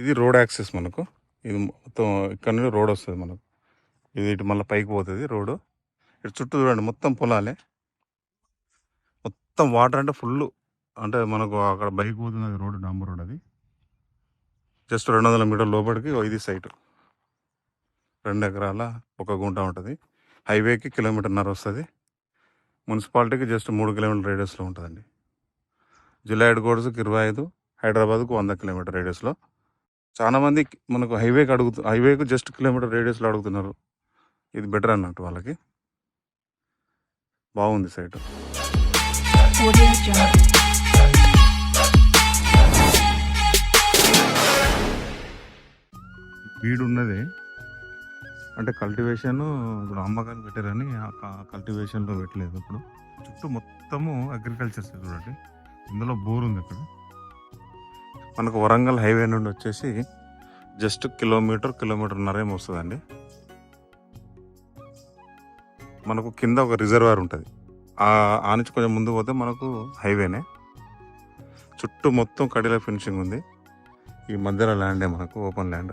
ఇది road access మనకు. ఇది మొత్తం ఇక్కడ నుండి రోడ్ వస్తుంది మనకు. ఇది ఇటు మళ్ళీ పైకి పోతుంది రోడ్డు ఇటు చుట్టూ చూడండి మొత్తం పొలాలే. మొత్తం వాటర్ అంటే ఫుల్ అంటే మనకు అక్కడ బైక్ పోతుంది అది రోడ్డు డాంబర్ రోడ్ అది. జస్ట్ రెండు వందల మీటర్ లోపలికి ఇది సైట్. రెండు ఎకరాల ఒక గుంట ఉంటుంది. హైవేకి కిలోమీటర్న్నర వస్తుంది. మున్సిపాలిటీకి జస్ట్ మూడు కిలోమీటర్ రేడియస్లో ఉంటుందండి. జిల్లా హెడ్ క్వార్టర్స్కి ఇరవై ఐదు హైదరాబాద్కు వంద కిలోమీటర్ రేడియస్లో. చాలామంది మనకు హైవేకి అడుగుతు హైవేకు జస్ట్ కిలోమీటర్ రేడియస్లో అడుగుతున్నారు. ఇది బెటర్ అన్నట్టు వాళ్ళకి. బాగుంది సైట్ Audio వీడు ఉన్నది అంటే కల్టివేషన్ ఇప్పుడు అమ్మకాలు పెట్టారని ఆ కల్టివేషన్లో పెట్టలేదు ఇప్పుడు. చుట్టూ మొత్తము అగ్రికల్చర్ చూడండి. ఇందులో బోర్ ఉంది ఇక్కడ మనకు వరంగల్ హైవే నుండి వచ్చేసి జస్ట్ కిలోమీటర్ కిలోమీటర్న్నర ఏమో వస్తుందండి. మనకు కింద ఒక రిజర్వాయర్ ఉంటుంది. ఆ నుంచి కొంచెం ముందు పోతే మనకు హైవేనే. చుట్టూ మొత్తం కడిల ఫినిషింగ్ ఉంది. ఈ మధ్యలో ల్యాండే మనకు ఓపెన్ ల్యాండ్.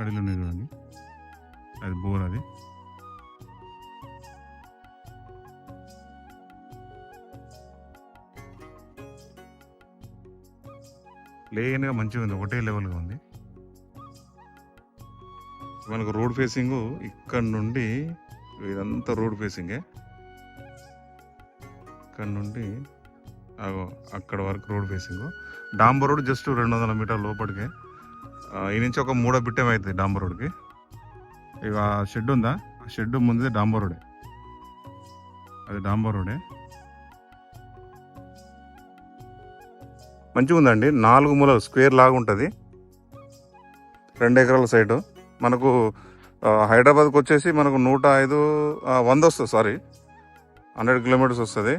కడిలో నీరు అండి. అది బోర్ అది. ప్లేన్గా మంచిగా ఉంది ఒకటే లెవెల్గా ఉంది. మనకు రోడ్ ఫేసింగ్ ఇక్కడ నుండి ఇదంతా రోడ్ ఫేసింగే ఇక్కడ నుండి అక్కడ వరకు రోడ్ ఫేసింగ్ డాంబర్ రోడ్ జస్ట్ రెండు వందల మీటర్ లోపలికే ఈ నుంచి ఒక మూడో బిట్టం అవుతుంది డాంబర్ రోడ్కి. ఇక షెడ్ ఉందా? ఆ షెడ్ ముందే డాంబర్ రోడే. అది డాంబర్ రోడే. మంచిగా ఉందండి. నాలుగు మూల స్క్వేర్ లాగా ఉంటుంది. రెండు ఎకరాల సైడ్. మనకు హైదరాబాద్కి వచ్చేసి మనకు నూట ఐదు వంద వస్తుంది సారీ. హండ్రెడ్ కిలోమీటర్స్ వస్తుంది.